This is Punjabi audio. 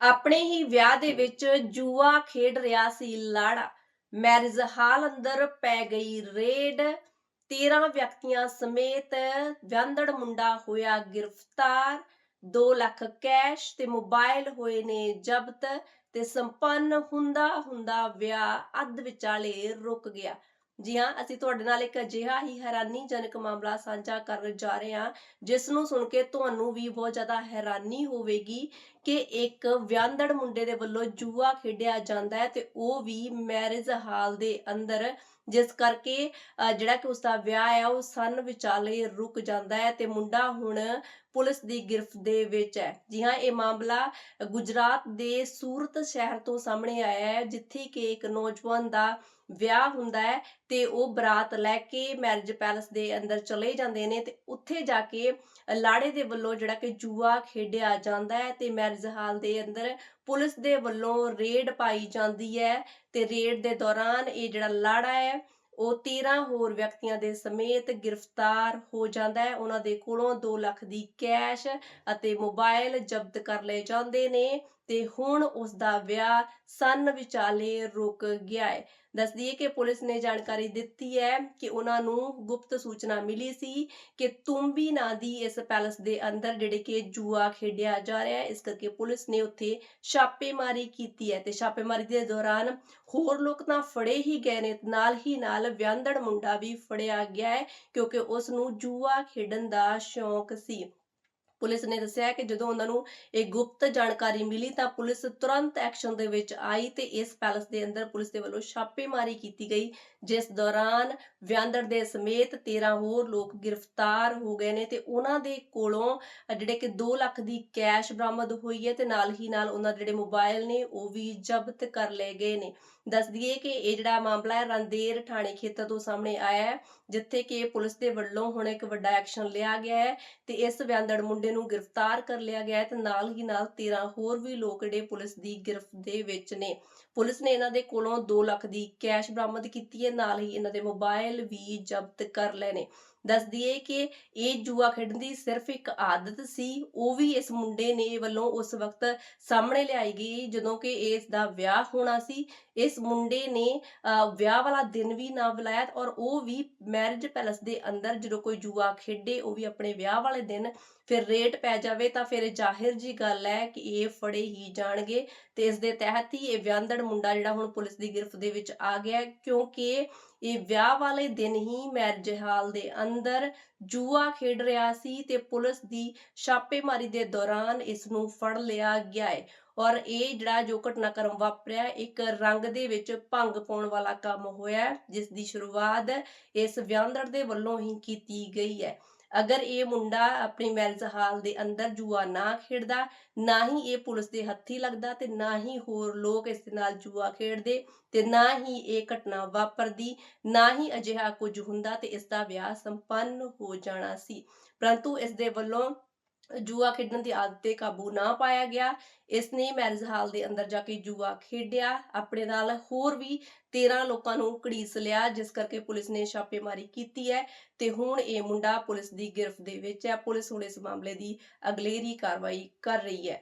ਆਪਣੇ ਹੀ ਵਿਆਹ ਦੇ ਵਿੱਚ ਜੂਆ ਖੇਡ ਰਿਹਾ ਸੀ ਲਾੜਾ। ਮੈਰਿਜ ਹਾਲ ਅੰਦਰ ਪੈ ਗਈ ਰੇਡ। 13 ਵਿਅਕਤੀਆਂ ਸਮੇਤ ਵਿਆਂਦੜ ਮੁੰਡਾ ਹੋਇਆ ਗ੍ਰਿਫਤਾਰ। 2 ਲੱਖ ਕੈਸ਼ ਤੇ ਮੋਬਾਈਲ ਹੋਏ ਨੇ ਜ਼ਬਤ ਤੇ ਸੰਪੰਨ ਹੁੰਦਾ ਹੁੰਦਾ ਵਿਆਹ ਅੱਧ ਵਿਚਾਲੇ ਰੁਕ ਗਿਆ। ਜੀ ਹਾਂ ਅਸੀਂ ਤੁਹਾਡੇ ਨਾਲ ਇੱਕ ਅਜਿਹਾ ਹੀ ਹੈਰਾਨੀਜਨਕ ਮਾਮਲਾ ਸਾਂਝਾ ਕਰਨ ਜਾ ਰਹੇ ਹਾਂ ਜਿਸ ਨੂੰ ਸੁਣ ਕੇ ਤੁਹਾਨੂੰ ਵੀ ਬਹੁਤ ਜ਼ਿਆਦਾ ਹੈਰਾਨੀ ਹੋਵੇਗੀ ਕਿ ਇੱਕ ਵਿਆਂਦੜ ਮੁੰਡੇ ਦੇ ਵੱਲੋਂ ਜੂਆ ਖੇਡਿਆ ਜਾਂਦਾ ਹੈ ਤੇ ਉਹ ਵੀ ਮੈਰਿਜ ਹਾਲ ਦੇ ਅੰਦਰ ਜਿਸ ਕਰਕੇ ਅਹ, ਜਿਹੜਾ ਕਿ ਉਸ ਦਾ ਵਿਆਹ ਹੈ ਉਹ ਸਨ ਵਿਚਾਲੇ ਰੁਕ ਜਾਂਦਾ ਹੈ ਤੇ ਮੁੰਡਾ ਹੁਣ ਪੁਲਿਸ ਦੀ ਗਿਰਫਤ ਦੇ ਵਿੱਚ ਹੈ। ਜੀ ਹਾਂ, ਇਹ ਮਾਮਲਾ ਗੁਜਰਾਤ ਦੇ ਸੂਰਤ ਸ਼ਹਿਰ ਤੋਂ ਸਾਹਮਣੇ ਆਇਆ ਹੈ, ਜਿੱਥੇ ਕਿ ਇੱਕ ਨੌਜਵਾਨ ਦਾ ਵਿਆਹ ਹੁੰਦਾ ਹੈ ਤੇ ਉਹ ਬਰਾਤ ਲੈ ਕੇ ਮੈਰਿਜ ਪੈਲਸ ਦੇ ਅੰਦਰ ਚਲੇ ਜਾਂਦੇ ਨੇ ਤੇ ਉੱਥੇ ਜਾ ਕੇ ਲਾੜੇ ਦੇ ਵੱਲੋਂ ਜਿਹੜਾ ਕਿ ਜੂਆ ਖੇਡਿਆ ਜਾਂਦਾ ਹੈ ਤੇ ਮੈਰਿਜ ਹਾਲ ਦੇ ਅੰਦਰ ਪੁਲਿਸ ਦੇ ਵੱਲੋਂ ਰੇਡ ਪਾਈ ਜਾਂਦੀ ਹੈ ਤੇ ਰੇਡ ਦੇ ਦੌਰਾਨ ਇਹ ਜਿਹੜਾ ਲਾੜਾ ਹੈ ਉਹ 13 ਹੋਰ ਵਿਅਕਤੀਆਂ ਦੇ ਸਮੇਤ ਗ੍ਰਿਫਤਾਰ ਹੋ ਜਾਂਦਾ ਹੈ। ਉਹਨਾਂ ਦੇ ਕੋਲੋਂ 2 ਲੱਖ ਦੀ ਕੈਸ਼ ਅਤੇ ਮੋਬਾਈਲ ਜ਼ਬਤ ਕਰ ਲਏ ਜਾਂਦੇ ਨੇ। ਤੇ ਹੁਣ ਉਸ ਦਾ ਵਿਆਹ ਸਨ ਵਿਚਾਲੇ ਰੁਕ ਗਿਆ ਹੈ। ਦੱਸ ਕਿ ਪੁਲਿਸ ਨੇ ਜਾਣਕਾਰੀ ਦਿੱਤੀ ਹੈ ਕਿ ਉਹਨਾਂ ਨੂੰ ਗੁਪਤ ਸੂਚਨਾ ਮਿਲੀ ਸੀ ਕਿ ਤੁੰਬੀ ਨਾਂ ਦੀ ਇਸ ਪੈਲਸ ਦੇ ਅੰਦਰ ਜਿਹੜੇ ਕਿ ਜੂਆ ਖੇਡਿਆ ਜਾ ਰਿਹਾ ਹੈ, ਇਸ ਕਰਕੇ ਪੁਲਿਸ ਨੇ ਉੱਥੇ ਛਾਪੇਮਾਰੀ ਕੀਤੀ ਹੈ ਤੇ ਛਾਪੇਮਾਰੀ ਦੇ ਦੌਰਾਨ ਹੋਰ ਲੋਕ ਤਾਂ ਫੜੇ ਹੀ ਗਏ ਨੇ, ਨਾਲ ਹੀ ਨਾਲ ਵਿਆਂਦੜ ਮੁੰਡਾ ਵੀ ਫੜਿਆ ਗਿਆ ਹੈ ਕਿਉਂਕਿ ਉਸ ਨੂੰ ਜੂਆ ਖੇਡਣ ਦਾ ਸ਼ੌਂਕ ਸੀ। ਪੁਲਿਸ ਨੇ ਦੱਸਿਆ ਕਿ ਜਦੋਂ ਉਹਨਾਂ ਨੂੰ ਇਹ ਗੁਪਤ ਜਾਣਕਾਰੀ ਮਿਲੀ ਤਾਂ ਪੁਲਿਸ ਤੁਰੰਤ ਐਕਸ਼ਨ ਦੇ ਵਿੱਚ ਆਈ ਤੇ ਇਸ ਪੈਲਸ ਦੇ ਅੰਦਰ ਪੁਲਿਸ ਦੇ ਵੱਲੋਂ ਛਾਪੇਮਾਰੀ ਕੀਤੀ ਗਈ, ਜਿਸ ਦੌਰਾਨ ਵਿਆਂਦੜ ਦੇ ਸਮੇਤ 13 ਹੋਰ ਲੋਕ ਗ੍ਰਿਫਤਾਰ ਹੋ ਗਏ ਨੇ ਤੇ ਉਹਨਾਂ ਦੇ ਕੋਲੋਂ ਜਿਹੜੇ ਕਿ 2 ਲੱਖ ਦੀ ਕੈਸ਼ ਬਰਾਮਦ ਹੋਈ ਹੈ ਤੇ ਨਾਲ ਹੀ ਨਾਲ ਉਹਨਾਂ ਦੇ ਜਿਹੜੇ ਮੋਬਾਈਲ ਨੇ ਉਹ ਵੀ ਜ਼ਬਤ ਕਰ ਲਏ ਗਏ ਨੇ। ਦੱਸ ਦਈਏ ਕਿ ਇਹ ਜਿਹੜਾ ਮਾਮਲਾ ਹੈ, ਰੰਦੇਰ ਥਾਣੇ ਖੇਤਰ ਤੋਂ ਸਾਹਮਣੇ ਆਇਆ ਹੈ, ਜਿੱਥੇ ਕਿ ਪੁਲਿਸ ਦੇ ਵੱਲੋਂ ਹੁਣ ਇੱਕ ਵੱਡਾ ਐਕਸ਼ਨ ਲਿਆ ਗਿਆ ਹੈ ਤੇ ਇਸ ਵਿਆਂਦੜ ਮੁੰਡੇ ਨੂੰ ਗ੍ਰਿਫਤਾਰ ਕਰ ਲਿਆ ਗਿਆ ਹੈ ਤੇ ਨਾਲ ਹੀ ਨਾਲ 13 ਹੋਰ ਵੀ ਲੋਕ ਜਿਹੜੇ ਪੁਲਿਸ ਦੀ ਗ੍ਰਿਫ਼ਤ ਦੇ ਵਿੱਚ ਨੇ। ਪੁਲਿਸ ਨੇ ਇਹਨਾਂ ਦੇ ਕੋਲੋਂ 2 ਲੱਖ ਦੀ ਕੈਸ਼ ਬਰਾਮਦ ਕੀਤੀ ਹੈ, ਨਾਲ ਹੀ ਇਹਨਾਂ ਦੇ ਮੋਬਾਈਲ ਵੀ ਜ਼ਬਤ ਕਰ ਲਏ ਨੇ। ਦੱਸ ਦਈਏ ਕਿ ਇਹ ਜੂਆ ਖੇਡਣ ਦੀ ਸਿਰਫ ਇੱਕ ਆਦਤ ਸੀ, ਉਹ ਵੀ ਇਸ ਮੁੰਡੇ ਨੇ ਵੱਲੋਂ ਉਸ ਵਕਤ ਸਾਹਮਣੇ ਲਿਆਈ ਗਈ ਜਦੋਂ ਕਿ ਇਸ ਦਾ ਵਿਆਹ ਹੋਣਾ ਸੀ। ਇਸ ਮੁੰਡੇ ਨੇ ਵਿਆਹ ਵਾਲਾ ਦਿਨ ਵੀ ਨਾ ਬੁਲਾਇਆ ਔਰ ਉਹ ਵੀ ਮੈਰਿਜ ਪੈਲਸ ਦੇ ਅੰਦਰ ਜਦੋਂ ਕੋਈ ਜੂਆ ਖੇਡੇ, ਉਹ ਵੀ ਆਪਣੇ ਵਿਆਹ ਵਾਲੇ ਦਿਨ ਫਿਰ ਰੇਟ ਪੈ ਜਾਵੇ ਤਾਂ ਫਿਰ ਜ਼ਾਹਿਰ ਜੀ ਗੱਲ ਹੈ ਕਿ ਇਹ ਫੜੇ ਹੀ ਜਾਣਗੇ ਤੇ ਇਸ ਦੇ ਤਹਿਤ ਹੀ ਇਹ ਵਿਆਂਦੜ ਮੁੰਡਾ ਜਿਹੜਾ ਹੁਣ ਪੁਲਿਸ ਦੀ ਗ੍ਰਿਫ਼ਤ ਦੇ ਵਿੱਚ ਆ ਗਿਆ ਕਿਉਂਕਿ ਇਹ ਵਿਆਹ ਵਾਲੇ ਦਿਨ ਹੀ ਮੈਰਿਜ ਹਾਲ ਦੇ ਅੰਦਰ ਜੂਆ ਖੇਡ ਰਿਹਾ ਸੀ ਤੇ ਪੁਲਿਸ ਦੀ ਛਾਪੇਮਾਰੀ ਦੇ ਦੌਰਾਨ ਇਸ ਨੂੰ ਫੜ ਲਿਆ ਗਿਆ ਹੈ ਔਰ ਇਹ ਜਿਹੜਾ ਜੋ ਘਟਨਾਕ੍ਰਮ ਵਾਪਰਿਆ, ਇੱਕ ਰੰਗ ਦੇ ਵਿੱਚ ਭੰਗ ਪਾਉਣ ਵਾਲਾ ਕੰਮ ਹੋਇਆ, ਜਿਸ ਦੀ ਸ਼ੁਰੂਆਤ ਇਸ ਵਿਆਂਦੜ ਦੇ ਵੱਲੋਂ ਹੀ ਕੀਤੀ ਗਈ ਹੈ ਅਗਰ ਇਹ ਮੁੰਡਾ ਆਪਣੀ ਮੈਰਿਜ ਹਾਲ ਦੇ ਅੰਦਰ ਜੂਆ ਨਾ ਖੇਡਦਾ, ਨਾ ਹੀ ਇਹ ਪੁਲਿਸ ਦੇ ਹੱਥੀ ਲੱਗਦਾ ਤੇ ਨਾ ਹੀ ਹੋਰ ਲੋਕ ਇਸ ਦੇ ਨਾਲ ਜੂਆ ਖੇਡਦੇ ਤੇ ਨਾ ਹੀ ਇਹ ਘਟਨਾ ਵਾਪਰਦੀ, ਨਾ ਹੀ ਅਜਿਹਾ ਕੁਝ ਹੁੰਦਾ ਤੇ ਇਸ ਦਾ ਵਿਆਹ ਸੰਪੰਨ ਹੋ ਜਾਣਾ ਸੀ। ਪਰੰਤੂ ਇਸ ਦੇ ਵੱਲੋਂ ਜੂਆ ਖੇਡਣ ਦੀ ਆਦਤ ਤੇ ਕਾਬੂ ਨਾ ਪਾਇਆ ਗਿਆ। ਇਸ ਨੇ ਮੈਰਿਜ ਹਾਲ ਦੇ ਅੰਦਰ ਜਾ ਕੇ ਜੂਆ ਖੇਡਿਆ। ਆਪਣੇ ਨਾਲ ਹੋਰ ਵੀ 13 ਲੋਕਾਂ ਨੂੰ ਘੜੀਸ ਲਿਆ, ਜਿਸ ਕਰਕੇ ਪੁਲਿਸ ਨੇ ਛਾਪੇਮਾਰੀ ਕੀਤੀ ਹੈ ਤੇ ਹੁਣ ਇਹ ਮੁੰਡਾ ਪੁਲਿਸ ਦੀ ਗ੍ਰਿਫ਼ਤ ਦੇ ਵਿੱਚ ਹੈ। ਪੁਲਿਸ ਹੁਣ ਇਸ ਮਾਮਲੇ ਦੀ ਅਗਲੇਰੀ ਕਾਰਵਾਈ ਕਰ ਰਹੀ ਹੈ।